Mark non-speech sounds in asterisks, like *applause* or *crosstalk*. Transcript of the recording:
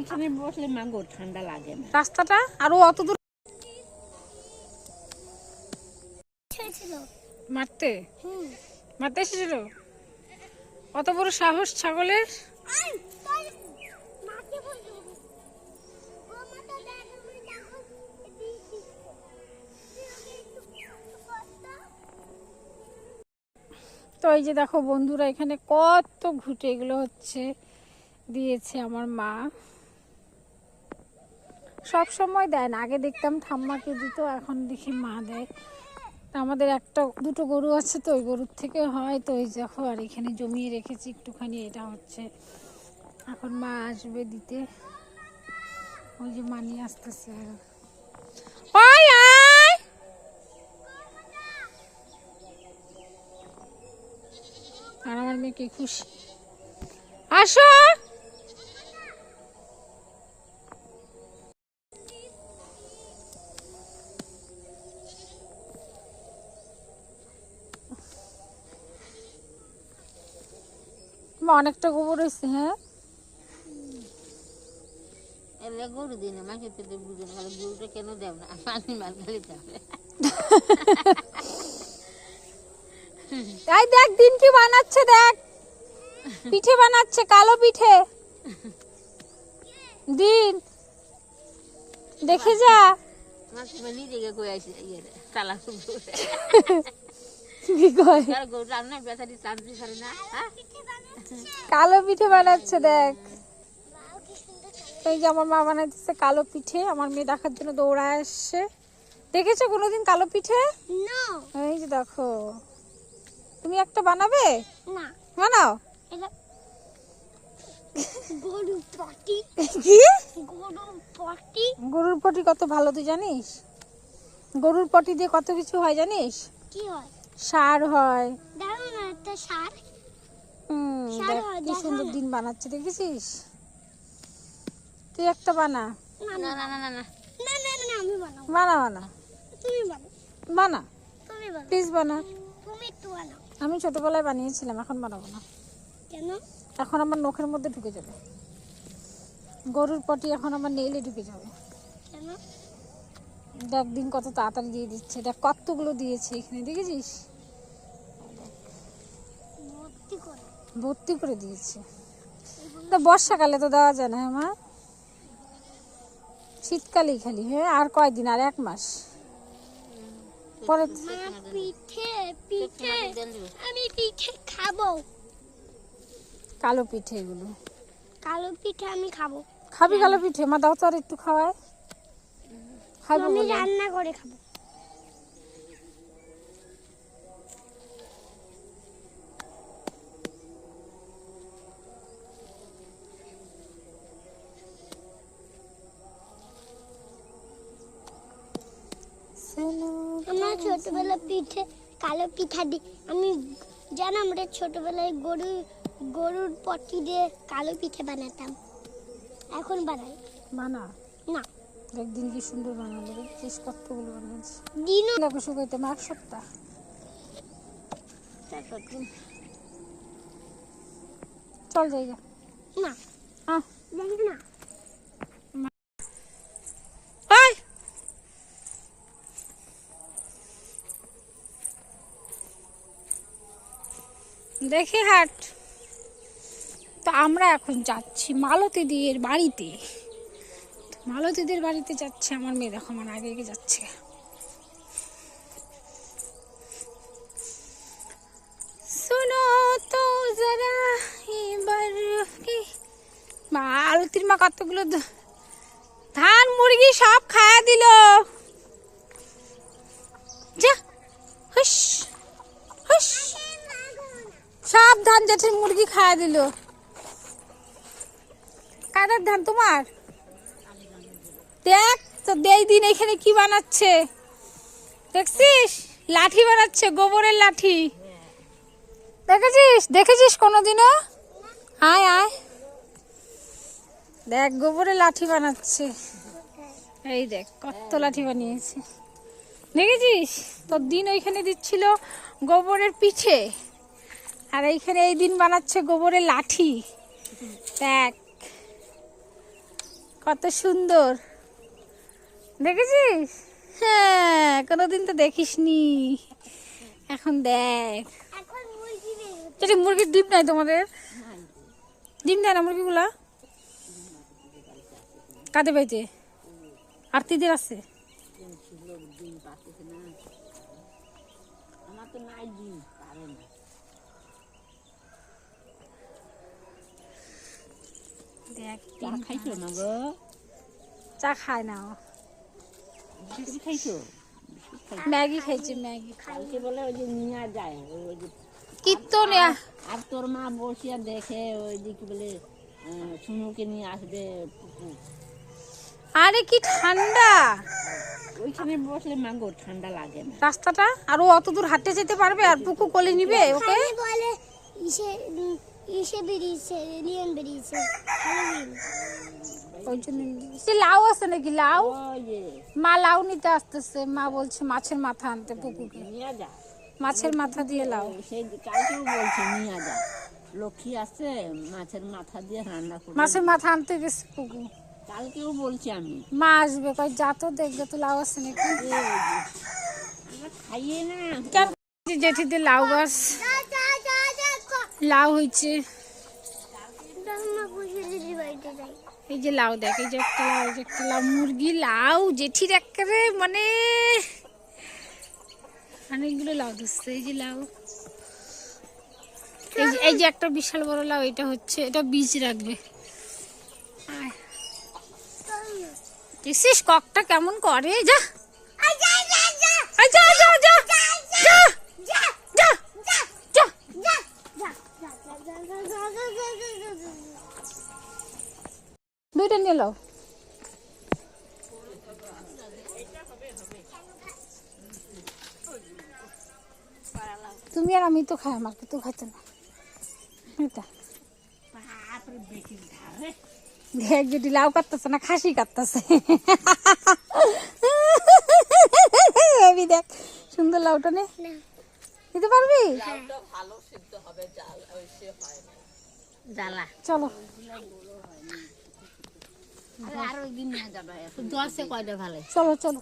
ওইখানে বসলে মাঙ্গো ঠান্ডা লাগে না। রাস্তাটা? আরও অত দূর মারতে? মারতে এসেছিল? অত বড় সাহস ছাগলের? তো এই যে দেখো বন্ধুরা এখানে কত ঘুটে এগুলো হচ্ছে দিয়েছে আমার মা। সব সময় দেয় না আগে দেখতাম ঠাম্মাকে দিত, এখন দেখি মা দেয়। আমাদের একটা, দুটো গরু আছে তো, ওই গরুর থেকে হয় তো, ওই দেখো, আর এখানে জমিয়ে রেখেছি একটুখানি, এটা হচ্ছে। এখন মা আসবে দিতে। ওই যে মা নিয়ে আসতেছে ওই আর আমার মেয়েকে খুশি। আসো! মা, অনেকটা গোবর হয়েছে হ্যাঁ? এলে গরু দিন আমাকে তো বুঝে খালি গরুটা কেন দেব না? পানি মার খালি যাবে এই দেখ দিন কি বানাচ্ছে দেখ। পিঠে বানাচ্ছে কালো পিঠে। দিন। দেখে যা। কই আসি *laughs* কালো পিঠে বানাচ্ছে দেখ। এই যে আমার মা বানাইতেছে কালো পিঠে আমার মেয়ে দেখার জন্য দৌড়ায় আসছে। দেখেছ কোনোদিন কালো পিঠে? এই যে দেখো। তুমি একটা বানাবে? বানাও। গরুর পটি কত ভালো তুই জানিস? গরুর পটি দিয়ে কত কিছু হয় জানিস? কি হয়? সার হয়। একটা সার। হুম, কি সুন্দর দিন বানাচ্ছে দেখেছিস? তুই একটা বানা। না না না না না। না না না না না আমি বানাবো। বানা বানা। তুমি বানাও। বানা। তুমি বানাও। প্লিজ বানা। তুমি একটু বানাও। আমি ছোটবেলায় বানিয়েছিলাম এখন বানাবো না। কেন? এখন আমার নখের মধ্যে ঢুকে যাবে। গরুর পটি এখন আমার নেইলে ঢুকে যাবে। কেন? দেখ দিন কত তাড়াতাড়ি দিয়ে দিচ্ছে দেখ কতগুলো দিয়েছে এখানে দেখেছিস? ভর্তি করে। দিয়েছে। তা বর্ষাকালে তো দেওয়া যায় না আমার শীতকালেই খালি হ্যাঁ? আর কয়দিন? আর এক মাস? পরে পিঠে পিঠে। আমি পিঠে খাব। কালো পিঠে এগুলো। কালো পিঠে আমি খাব। খাবি কালো পিঠে? মা দাও তো আর একটু খাওয়ায়। খাব আমি রান্না করে খাব। আমরা ছোটবেলা পিঠে কালো পিঠা দি আমি জানো আমরা ছোটবেলায় গরু গরুর পটি দিয়ে কালো পিঠে বানাতাম। এখন বানাই। বানা? না। একদিন কি সুন্দর বানালো শেষ কতগুলো বানাচ্ছে দেখো শুকাইতে মার সপ্তাহ চল যাই যা না। না দেখে হাট। তো আমরা এখন যাচ্ছি মালতী দিয়ের বাড়িতে। মালতীদের বাড়িতে যাচ্ছে, আমার মেয়ে দেখো, আমার আগে আগে যাচ্ছে। মালতীর মা কতগুলো ধান, মুরগি সব খায়া দিল। যা হুস হুস সব ধান, জেঠের মুরগি খায়া দিল। কাদের ধান তোমার? দেখ, তো দেই দিন এখানে কি বানাচ্ছে? দেখছিস? লাঠি বানাচ্ছে, গোবরের লাঠি। দেখেছিস? দেখেছিস কোনোদিনও? আয় আয়। দেখ গোবরে লাঠি বানাচ্ছে। এই দেখ, কত লাঠি বানিয়েছে। দেখেছিস? তোর দিন ওইখানে দিচ্ছিল গোবরের পিঠে। আর এইখানে এই দিন বানাচ্ছে গোবরের লাঠি। দেখ, কত সুন্দর। দেখেছিস? হ্যাঁ কোনোদিন তো দেখিসনি। এখন দেখ। যেটা মুরগির ডিম নাই তোমাদের? ডিম দেয় না মুরগিগুলা? কাদের বাড়িতে? আরতিদের আছে? আমার তো নাই দিন পারে না। দেখ চা খাইছো না গো? চা খায় না ও। বিস্কুট খাইছো ম্যাগি খাইছে ম্যাগি কালকে বলে ওই যে নিয়ে যায় ওই যে কীর্তন আর তোর মা বসিয়া দেখে ওই যে কি বলে সুনুকে নিয়ে আসবে আরে কি ঠান্ডা। ওইখানে বসলে মাগো ঠান্ডা লাগে না। রাস্তাটা? আর অত দূর হাঁটতে যেতে পারবে? আর পুকু কোলে নিবে ওকে? বলে ইসে ইসে বেরিয়েছে এলিয়েন বেরিয়েছে হ্যালোউইন। ওই জন্য সে লাউ আছে নাকি? লাউ? মা লাউ নিতে আসতেছে। মা বলছে মাছের মাথা আনতে নিয়ে মাছের মাথা দিয়ে লাউ। সেই কালকেও বলছে নিয়ে যা। লক্ষ্মী আসছে মাছের মাথা দিয়ে রান্না করবে। মাছের মাথা আনতে গেছে পুকু কালকেও বলছি আমি। মা আসবে। কই যা তো দেখবে তো লাউ আছে নাকি? খাইয়ে না। কেন জেঠিতে লাউ গাছ? লাউ হয়েছে। এই যে লাউ দেখ, এই যে একটা লাউ যে একটা লাউ, মুরগি লাউ, জেঠির একেবারে মানে অনেকগুলো লাউ দিচ্ছে এই যে লাউ। এই যে একটা বিশাল বড় লাউ, এটা হচ্ছে, এটা বীজ রাখবে। দেখছিস ককটা কেমন করে, যা। দুইটা নিয়ে লাও তুমি আর আমি তো খাই আমার তো খাইতে না। এটা। দেখ যদি লাউ কাটতেছে না খাসি কাটতেছে। আমি দেখ সুন্দর লাউটা নে। নিতে পারবি? চলো নিয়ে যাবে দশে কয়টা ভালো চলো চলো।